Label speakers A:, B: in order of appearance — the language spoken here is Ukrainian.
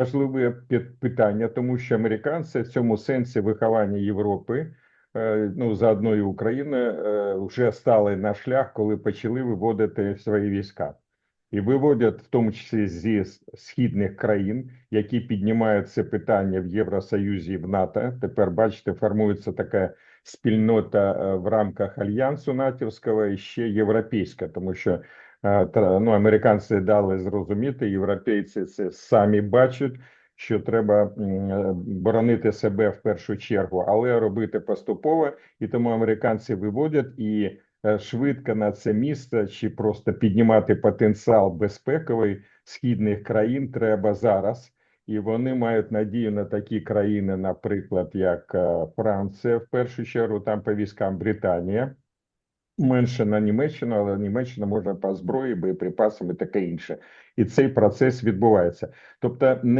A: важливе питання, тому що американці в цьому сенсі виховання Європи, е, ну заодно і України, е, вже стали на шлях, коли почали виводити свої війська. І виводять в тому числі зі східних країн, які піднімають це питання в Євросоюзі і в НАТО. Тепер бачите, формується така спільнота е, в рамках альянсу натівського і ще європейська, тому що ну, американці дали зрозуміти, європейці це самі бачать, що треба е, боронити себе в першу чергу, але робити поступово, і тому американці виводять і е, швидко на це місце чи просто піднімати потенціал безпековий східних країн треба зараз. І вони мають надію на такі країни, наприклад, як е, Франція, в першу чергу, там по військам Британія, менше на Німеччину, але Німеччина можна по зброї, боєприпасам і таке інше. І цей процес відбувається. Тобто, не